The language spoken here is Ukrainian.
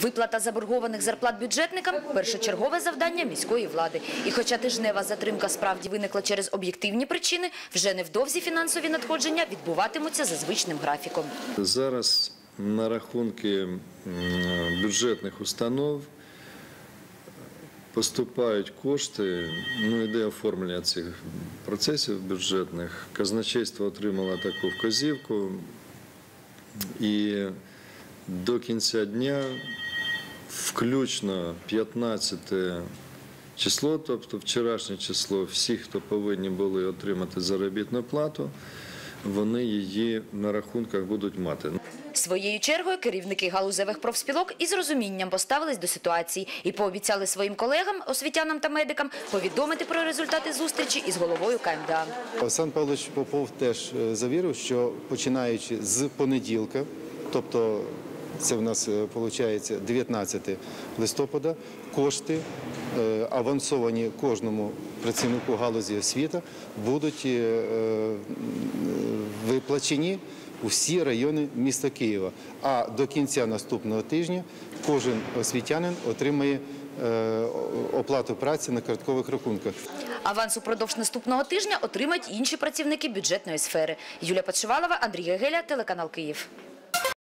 Виплата заборгованих зарплат бюджетникам – першочергове завдання міської влади. І хоча тижнева затримка справді виникла через об'єктивні причини, вже невдовзі фінансові надходження відбуватимуться за звичним графіком. Зараз на рахунки бюджетних установ поступають кошти, ну іде оформлення цих процесів бюджетних. Казначейство отримало таку вказівку і до кінця дня, включно 15 число, тобто вчорашнє число, всі, хто повинні були отримати заробітну плату, вони її на рахунках будуть мати. Своєю чергою керівники галузевих профспілок із розумінням поставились до ситуації і пообіцяли своїм колегам, освітянам та медикам повідомити про результати зустрічі із головою КМДА. Олександр Павлович Попов теж е, завірив, що починаючи з понеділка, тобто це в нас виходить 19 листопада, кошти е, авансовані кожному працівнику галузі освіти будуть е, е, виплачені у всі райони міста Києва. А до кінця наступного тижня кожен освітянин отримає е, оплату праці на карткових рахунках. Аванс упродовж наступного тижня отримають інші працівники бюджетної сфери. Юлія Подшивалова, Андрій Гегеля, телеканал Київ.